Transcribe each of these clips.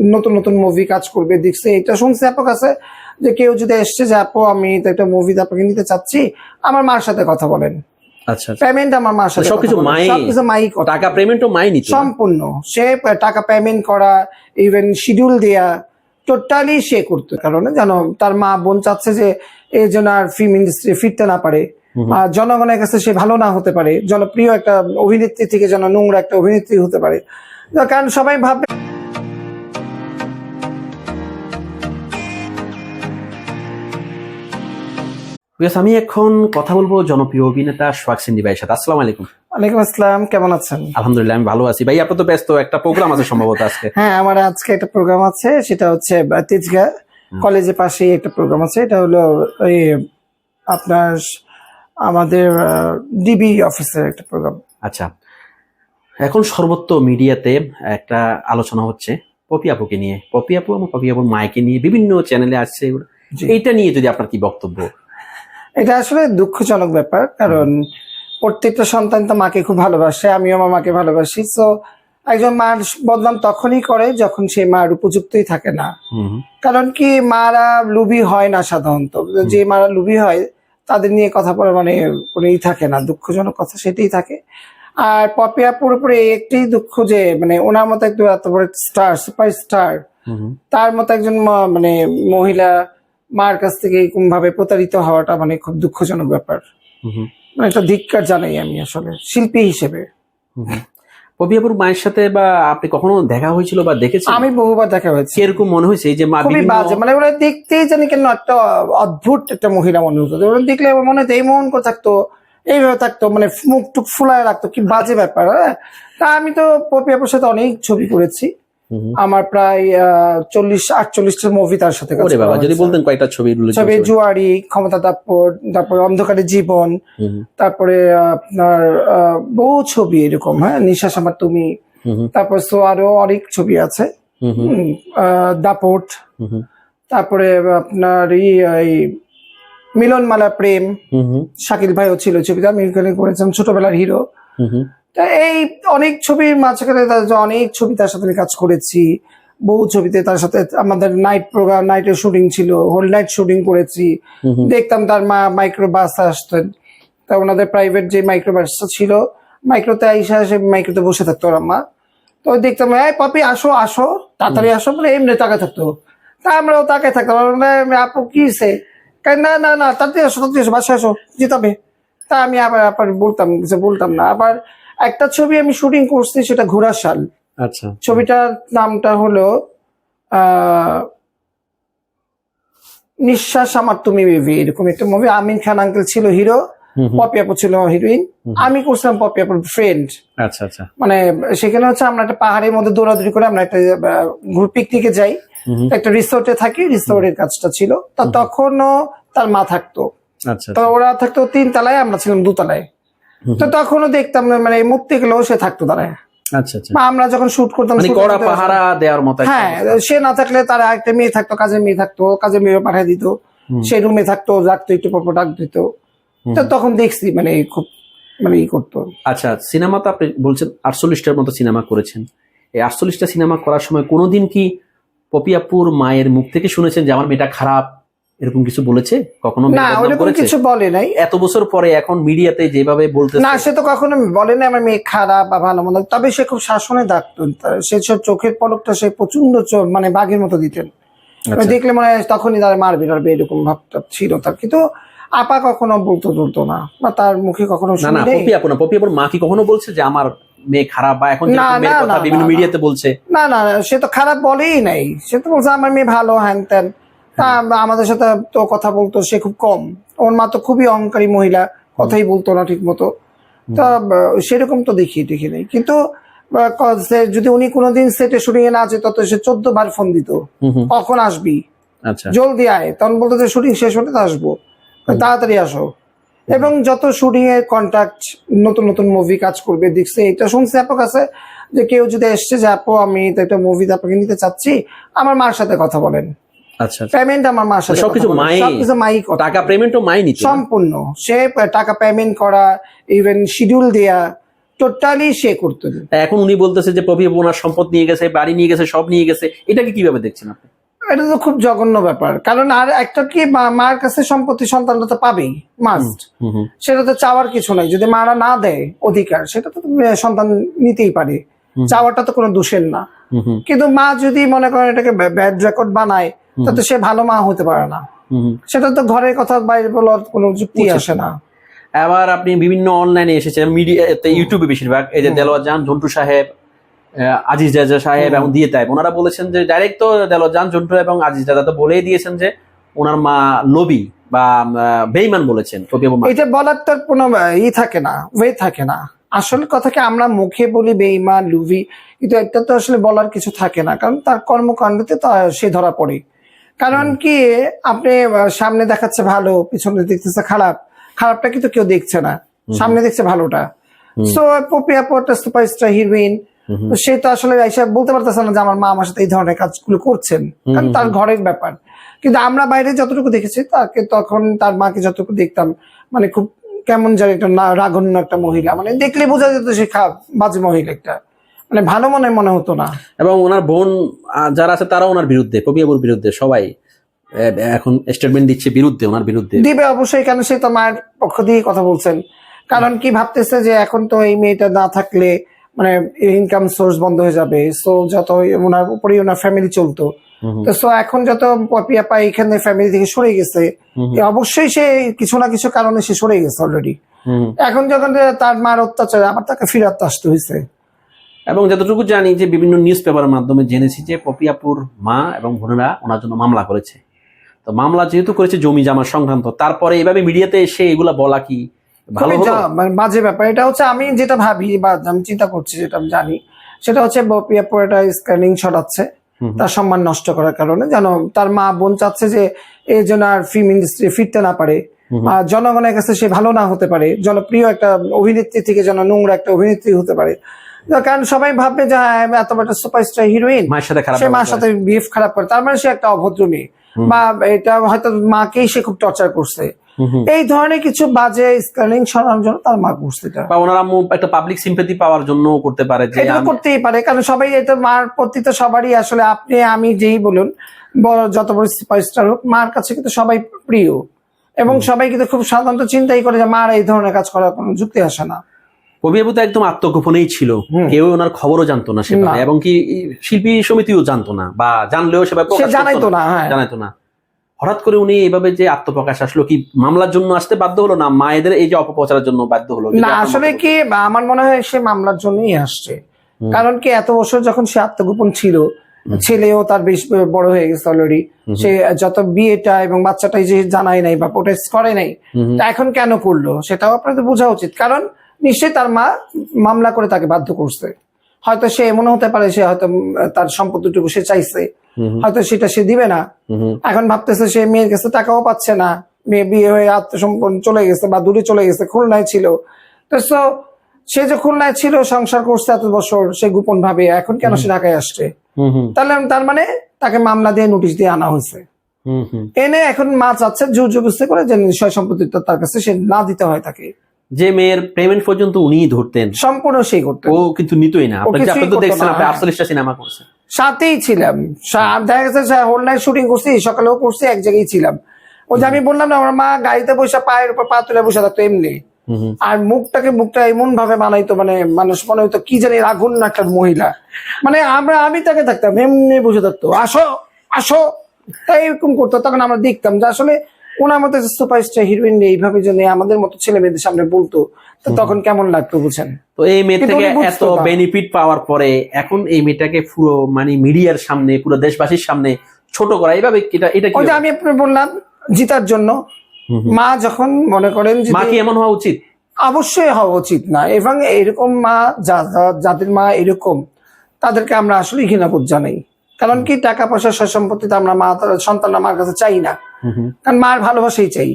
নতুন নতুন মুভি কাজ করবে দেখছে এটা শুনছে আপু কাছে যে কেউ যদি এসছে যে আপু আমি তো একটা মুভি আপনাকে নিতে চাচ্ছি আমার মার সাথে কথা বলেন। আচ্ছা আচ্ছা। পেমেন্ট আমার মার সাথে সবকিছু মাই- সবকিছু মাই টাকা পেমেন্টও মাই নিত সম্পূর্ণ। সে টাকা পেমেন্ট করা ইভেন শিডিউল দেয়া টোটালি সে করতো। কারণে জানো তার মা বোন চাচ্ছে যে এই জন্য আর ফিল্ম ইন্ডাস্ট্রি ফিরতে না পারে। আর জনগণের কাছে সে ভালো না হতে পারে। জনপ্রিয় একটা অভিনেত্রী থেকে যেন নোংরা একটা অভিনেত্রী হতে পারে। কারণ সবাই ভাববে আমি এখন কথা বলব জনপ্রিয় অভিনেতা সোহাগ সিন্ডি ভাইয়ের সাথে। আসসালামু আলাইকুম। ওয়ালাইকুম আসসালাম কেমন আছেন? আলহামদুলিল্লাহ আমি ভালো আছি। ভাই আপনার তো ব্যস্ত একটা প্রোগ্রাম আছে সম্ভবত আজকে। হ্যাঁ আমার আজকে একটা প্রোগ্রাম আছে সেটা হচ্ছে তেজগা কলেজের পাশেই একটা প্রোগ্রাম আছে। এটা হলো এই আপনার আমাদের ডিবি অফিসের একটা প্রোগ্রাম আচ্ছা এখন সর্বত্র মিডিয়াতে একটা আলোচনা হচ্ছে পপি আপুকে নিয়ে। পপি আপু এবং পপি আপুর মায়কে নিয়ে বিভিন্ন চ্যানেলে আসছে। এইটা নিয়ে যদি আপনার কি বক্তব্য? এটা আসলে দুঃখজনক ব্যাপার কারণ প্রত্যেকটা সন্তান তো মাকে খুব ভালোবাসে আমিও আমার মাকে ভালোবাসি। তো একজন মার বদনাম তখনই করে যখন সে মার উপযুক্তই থাকে না। কারণ কি মারা লুবি হয় না সাধারণত। যে মারা লুবি হয় তাদের নিয়ে কথা বলা মানে কোনো ই থাকে না। দুঃখজনক কথা সেটাই থাকে। আর পপিয়া পুরোপুরি একটি দুঃখ যে মানে ওনার মতো একটু এত বড় স্টার সুপার স্টার। তার মতো একজন মানে মহিলা মার কাছ থেকে এরকম ভাবে প্রতারিত হওয়াটা মানে খুব দুঃখজনক ব্যাপার। মানে একটা ধিক্কার জানাই আমি আসলে শিল্পী হিসেবে। আপুর মায়ের সাথে বা আপনি কখনো দেখা হয়েছিল বা দেখেছেন? আমি বহুবার দেখা হয়েছে। কীরকম মনে হয়েছে? যে মা খুবই বাজে। মানে ওরা দেখতেই জানি কেন একটা অদ্ভুত একটা মহিলা মনে হতো। ওরা দেখলে আমার মনে হতো এই মন করে থাকতো? এইভাবে থাকতো। মানে মুখ টুক ফুলায় রাখতো। কি বাজে ব্যাপার হ্যাঁ? তা আমি তো পপি আপুর সাথে অনেক ছবি করেছি। আমার প্রায় চল্লিশ আটচল্লিশটা মুভি তার সাথে কাজ ওরে বাবা যদি বলতেন কয়টা ছবি ছবি জুয়ারি ক্ষমতা তাৎপর তারপরে অন্ধকারে জীবন। তারপরে আপনার বহু ছবি এরকম হ্যাঁ নিশাস আমার তুমি। তারপর সো আরও অনেক ছবি আছে দাপট। তারপরে আপনার ই এই মিলনমালা প্রেম। শাকিল ভাইও ছিল ছবিটা আমি করেছিলাম ছোটবেলার হিরো। তা এই অনেক ছবির মাঝখানে তার অনেক ছবি তার সাথে কাজ করেছি। বহু ছবিতে তার সাথে আমাদের নাইট প্রোগ্রাম নাইটের শুটিং ছিল হোল নাইট শুটিং করেছি। দেখতাম তার মা মাইক্রো বাস আসতেন। তা ওনাদের প্রাইভেট যে মাইক্রো বাসটা ছিল মাইক্রোতে আইসা এসে মাইক্রোতে বসে থাকতো ওর আম্মা। তো দেখতাম এই পাপি আসো আসো তাড়াতাড়ি আসো। বলে এমনি তাকায় থাকতো। তা আমরাও তাকায় থাকতাম। আপু কি কয়, না না না তাড়াতাড়ি আসো তাড়াতাড়ি আসো বাসায় আসো যেতে হবে। তা আমি আবার আবার বলতাম কিছু বলতাম না। আবার একটা ছবি আমি শুটিং করছি সেটা ঘোড়ার শাল আচ্ছা। ছবিটার নামটা হলো নিঃশ্বাস আমার তুমি বেবি এরকম একটা মুভি আমিন খান আঙ্কেল ছিল হিরো। পপি আপু ছিল হিরোইন আমি করছিলাম পপি আপুর ফ্রেন্ড আচ্ছা আচ্ছা। মানে সেখানে হচ্ছে আমরা একটা পাহাড়ের মধ্যে দৌড়াদৌড়ি করে আমরা একটা ঘুর পিকনিকে যাই। একটা রিসোর্টে থাকি রিসোর্টের কাজটা ছিল। তা তখনও তার মা থাকতো। আচ্ছা তো ওরা থাকতো তিন তলায় আমরা ছিলাম দুতলায়। তো তখনও দেখতাম না, মানে মুক্তি গেলেও সে থাকতো দাঁড়ায় আচ্ছা আচ্ছা। আমরা যখন শুট করতাম মানে কড়া পাহারা দেওয়ার মতো হ্যাঁ সে না থাকলে তার একটা মেয়ে থাকতো কাজের মেয়ে থাকতো কাজের মেয়ে পাঠিয়ে দিত। সে রুমে থাকতো রাখতো একটু পর ডাক দিত। তো তখন দেখছি মানে খুব মানে ই করতো। আচ্ছা সিনেমা তো আপনি বলছেন আটচল্লিশটার মতো সিনেমা করেছেন। এই আটচল্লিশটা সিনেমা করার সময় কোনোদিন কি পপিয়াপুর মায়ের মুখ থেকে শুনেছেন যে আমার মেয়েটা খারাপ এরকম কিছু বলেছে? কখনো না ওরকম কিছু বলে নাই। এত বছর পরে এখন মিডিয়াতে যেভাবে বলতে না সে তো কখনো বলে না আমার মেয়ে খারাপ বা ভালো মন্দ। তবে সে খুব শাসনে ডাকতো তা- সে সব চোখের পলকটা সে প্রচণ্ড মানে বাঘের মতো দিতেন। আচ্ছা। দেখলে মনে হয় তখনই তারা মারবে টারবে এরকম ভাবটা ছিল তার। কিন্তু আপা কখনো বলতো তুলতো না বা তার মুখে কখনো না না শুনি নাই। পপিয়াপু না পপিয়াপুর মা কি কখনো বলছে যে আমার মেয়ে খারাপ বা এখন মেয়ের কথা বিভিন্ন। মিডিয়াতে বলছে? না না না, সে তো খারাপ বলেই নাই। সে তো বলছে আমার মেয়ে ভালো হ্যান ত্যান। আমাদের সাথে তো কথা বলতো সে খুব কম। ওর মা তো খুবই অহংকারী মহিলা কথাই বলতো না ঠিক মতো তা সেরকম তো দেখি দেখি নাই। কিন্তু যদি উনি কোনোদিন সেটে শুটিং এ না যেত তো সে চোদ্দ বার ফোন দিত। কখন আসবি? আচ্ছা। জলদি আয়। তখন বলতো যে শুটিং শেষ হলে আসব। তাড়াতাড়ি আসো। এবং যত শুটিং এর কন্ট্যাক্ট নতুন নতুন মুভি কাজ করবে দেখছে এটা শুনছে আপু কাছে যে কেউ যদি এসছে যে আপু আমি তো একটা মুভি আপনাকে নিতে চাচ্ছি আমার মার সাথে কথা বলেন। আচ্ছা আচ্ছা। পেমেন্ট আমার মার সাথে সবকিছু মাই- সবকিছু মাই টাকা পেমেন্টও মাই নিত সম্পূর্ণ। সে টাকা পেমেন্ট করা ইভেন শিডিউল দেয়া টোটালি সে করতো এখন উনি বলতেছে যে আপু ওনার সম্পদ নিয়ে গেছে বাড়ি নিয়ে গেছে সব নিয়ে গেছে। এটাকে কীভাবে দেখছেন আপনি? এটা তো খুব জঘন্য ব্যাপার। কারণ আর একটা কি মার কাছে সম্পত্তি সন্তানরা তো পাবেই মাস্ট সেটা তো চাওয়ার কিছু নাই। যদি মারা না দেয় অধিকার সেটা তো সন্তান নিতেই পারে। চাওয়াটা তো কোনো দোষের না। কিন্তু মা যদি মনে করেন এটাকে ব্যাড রেকর্ড বানায় তাতে সে ভালো মা হতে পারে না। সেটা তো ঘরের কথা বাইরে বলার কোনো যুক্তি আসে না। আবার আপনি বিভিন্ন অনলাইনে এসেছেন মিডিয়াতে ইউটিউবে বেশিরভাগ। এই যে দেলোয়ার জান ঝন্টু সাহেব আজিজ রাজা সাহেব এবং দিয়ে তাই ওনারা বলেছেন যে ডাইরেক্ট তো দেলোয়ার জান ঝন্টু এবং আজিজ রাজা তো বলেই দিয়েছেন যে ওনার মা লবি বা বেইমান বলেছেন। এটা বলার তো কোনো ই থাকে না ওয়ে থাকে না। আসল কথাকে আমরা মুখে বলি বেইমান লুভি কিন্তু একটা তো আসলে বলার কিছু থাকে না কারণ তার কর্মকাণ্ডতে তো সে ধরা পড়ে। কারণ কি আপনি সামনে দেখাচ্ছে ভালো পিছনে দেখতেছে খারাপ খারাপটা কিন্তু কেউ দেখছে না। সামনে দেখছে ভালোটা। সো পপিয়া পটা সুপারস্টার হিরোইন সে তো আসলে বলতে পারতেছে না যে আমার মা আমার সাথে এই ধরনের কাজগুলো করছেন। কারণ তার ঘরের ব্যাপার। কিন্তু আমরা বাইরে যতটুকু দেখেছি তাকে তখন তার মাকে যতটুকু দেখতাম মানে খুব কেমন জানি একটা না রাগন্য একটা মহিলা। মানে দেখলে বোঝা যেত সে খারাপ বাজে মহিলা একটা। মানে ভালো মনে মনে হতো না। এবং ওনার বোন যারা আছে তারা ওনার বিরুদ্ধে আপুর বিরুদ্ধে সবাই এখন স্টেটমেন্ট দিচ্ছে বিরুদ্ধে ওনার বিরুদ্ধে। দিবে অবশ্যই কেন সে তো মায়ের পক্ষ দিয়ে কথা বলছেন। কারণ কি ভাবতেছে যে এখন তো এই মেয়েটা না থাকলে মানে ইনকাম সোর্স বন্ধ হয়ে যাবে। সো যত ওনার উপরেই ওনার ফ্যামিলি চলতো। তো সো এখন যত পপিয়া পাই এখানে ফ্যামিলি থেকে সরে গেছে অবশ্যই সে কিছু না কিছু কারণে সে সরে গেছে অলরেডি এখন যখন তার মার অত্যাচার আবার তাকে ফিরাতে আসতে হয়েছে। এবং যতটুকু জানি যে বিভিন্ন নিউজ পেপারের মাধ্যমে জেনেছি যে পপিয়াপুর মা এবং বোনেরা ওনার জন্য মামলা করেছে। তো মামলা যেহেতু করেছে জমি জামা সংক্রান্ত তারপরে এভাবে মিডিয়াতে এসে এগুলা বলা কি ভালো বাজে ব্যাপার। এটা হচ্ছে আমি যেটা ভাবি বা আমি চিন্তা করছি যেটা আমি জানি সেটা হচ্ছে পপিয়াপুর স্ক্যানিং ছড়াচ্ছে। তার সম্মান নষ্ট করার কারণে যেন তার মা বোন চাচ্ছে যে এই জন্য আর ফিল্ম ইন্ডাস্ট্রি ফিরতে না পারে। আর জনগণের কাছে সে ভালো না হতে পারে। জনপ্রিয় একটা অভিনেত্রী থেকে যেন নোংরা একটা অভিনেত্রী হতে পারে। কারণ সবাই ভাববে যে হ্যাঁ এত বড় সুপারস্টার হিরোইন মায়ের সাথে খারাপ সে মার সাথে বিহেভ খারাপ করে তার মানে সে একটা অভদ্র মেয়ে। বা এটা হয়তো মাকেই সে খুব টর্চার করছে। এই ধরনের কিছু বাজে স্ক্যানিং সরানোর জন্য তার মা করছে এটা। বা ওনার আম্মু একটা পাবলিক সিম্পেথি পাওয়ার জন্য করতে পারে যে এটা করতেই পারে কারণ সবাই এটা মার প্রতি তো সবারই আসলে আপনি আমি যেই বলুন বড় যত বড় সুপারস্টার হোক মার কাছে কিন্তু সবাই প্রিয়। এবং সবাই কিন্তু খুব সাধারণত চিন্তাই করে যে মার এই ধরনের কাজ করার কোনো যুক্তি আসে না। পপিয়াপু তো একদম আত্মগোপনেই ছিল। কেউ ওনার খবরও জানতো না সেভাবে এবং কি শিল্পী সমিতিও জানতো না বা জানলেও সেভাবে জানাইতো না। হ্যাঁ। জানাইতো না। হঠাৎ করে উনি এইভাবে যে আত্মপ্রকাশ আসলো কি মামলার জন্য আসতে বাধ্য হলো না মায়েদের এই যে অপপ্রচারের জন্য বাধ্য হলো? না আসলে কি আমার মনে হয় সে মামলার জন্যই আসছে। কারণ কি এত বছর যখন সে আত্মগোপন ছিল ছেলেও তার বেশ বড় হয়ে গেছে অলরেডি সে যত বিয়েটা এবং বাচ্চাটাই যে জানায় নাই বা প্রোটেস্ট করে নাই তা এখন কেন করল? সেটাও আপনাদের বোঝা উচিত। কারণ নিশ্চয়ই তার মা মামলা করে তাকে বাধ্য করছে। হয়তো সে এমন হতে পারে সে হয়তো তার সম্পত্তিটুকু সে চাইছে। হয়তো সেটা সে দিবে না। এখন ভাবতেছে সে মেয়ের কাছে টাকাও পাচ্ছে না। মেয়ে বিয়ে হয়ে আত্মসম্পন্ন চলে গেছে বা দূরে চলে গেছে খুলনায় ছিল। তো সে যে খুলনায় ছিল সংসার করছে এত বছর সে গোপন ভাবে এখন কেন সে ঢাকায় আসছে? তাহলে তার মানে তাকে মামলা দিয়ে নোটিশ দিয়ে আনা হয়েছে। এনে এখন মা চাচ্ছে জোর জবস্তি করে যে নিশ্চয় সম্পত্তি তার কাছে সে না দিতে হয় তাকে। যে মেয়ের পেমেন্ট পর্যন্ত উনিই ধরতেন। সম্পূর্ণ সেই করতে ও কিন্তু নিতই না। আপনি আপনি তো দেখছেন আপনি। আটচল্লিশটা সিনেমা করছেন। সাথেই ছিলাম। দেখা গেছে হোল নাইট শুটিং করছি সকালেও করছি এক জায়গায় ছিলাম। ওই যে আমি বললাম না আমার মা গাড়িতে বসে পায়ের উপর পা তুলে বসে থাকতো এমনি। আর মুখটাকে মুখটা এমন ভাবে বানাইতো মানে মানুষ মনে হইতো কি জানি আগুন না একটা মহিলা। মানে আমরা আমি তাকে থাকতাম এমনি বসে থাকতো। আসো আসো। তাই এরকম করতো তখন আমরা দেখতাম যে আসলে ওনার মতো সুপারস্টার হিরোইন এইভাবে যদি আমাদের মতো ছেলে মেয়েদের সামনে বলতো তো তখন কেমন লাগতো বুঝেন? তো এই মেয়ে থেকে এত বেনিফিট পাওয়ার পরে এখন এই মেয়েটাকে পুরো মানে মিডিয়ার সামনে পুরো দেশবাসীর সামনে ছোট করা এইভাবে এটা এটা কি আমি আপনার বললাম জিতার জন্য। মা যখন মনে করেন যে মা কি এমন হওয়া উচিত? অবশ্যই হওয়া উচিত না। এবং এরকম মা যাদের মা এরকম তাদেরকে আমরা আসলে ঘৃণাবোধ জানাই। কারণ কি টাকা পয়সা সয় সম্পত্তিতে আমরা মা তার- সন্তান আমার কাছে চাই না। কারণ মার ভালোবাসাই চাই।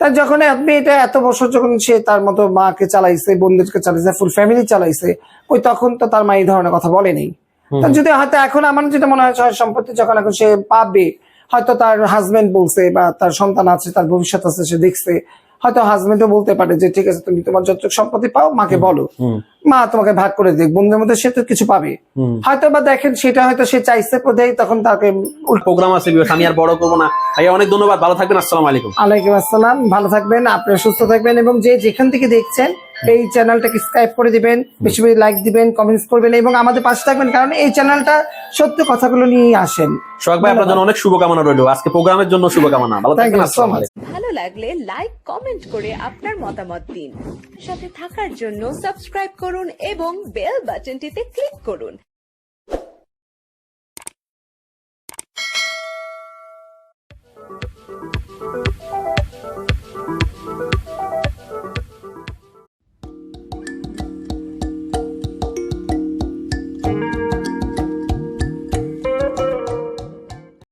তার যখন আপনি এটা এত বছর যখন সে তার মতো মাকে চালাইছে বোনদেরকে চালাইছে ফুল ফ্যামিলি চালাইছে ওই তখন তো তার মা এই ধরনের কথা বলেনি তার যদি হয়তো এখন আমার যেটা মনে হয় সয় সম্পত্তি যখন এখন সে পাবে হয়তো তার হাজবেন্ড বলছে বা তার সন্তান আছে তার ভবিষ্যৎ আছে সে দেখছে হয়তো হাজবেন্ডও বলতে পারে যে ঠিক আছে তুমি তোমার যতটুকু সম্পত্তি পাও মাকে বলো। মা তোমাকে ভাগ করে দেখ বন্ধুর মধ্যে সে তো কিছু পাবে। হয়তো বা দেখেন সেটা হয়তো সে চাইছে দেয় তখন তাকে প্রোগ্রাম আছে আমি আর বড় করব না। ভাইয়া অনেক ধন্যবাদ। ভালো থাকবেন। আসসালাম আলাইকুম। আলাইকুম আসসালাম। ভালো থাকবেন আপনারা সুস্থ থাকবেন এবং যে যেখান থেকে দেখছেন এই চ্যানেলটাকে সাবস্ক্রাইব করে দিবেন বেশি বেশি লাইক দিবেন কমেন্টস করবেন এবং আমাদের পাশে থাকবেন কারণ এই চ্যানেলটা সত্য কথাগুলো নিয়েই আসেন। সোহাগ ভাই আপনার জন্য অনেক শুভকামনা রইল। আজকে প্রোগ্রামের জন্য শুভকামনা। ভালো থাকবেন আসসালামু আলাইকুম। ভালো লাগলে লাইক কমেন্ট করে আপনার মতামত দিন। সাথে থাকার জন্য সাবস্ক্রাইব করুন এবং বেল বাটনটিতে ক্লিক করুন।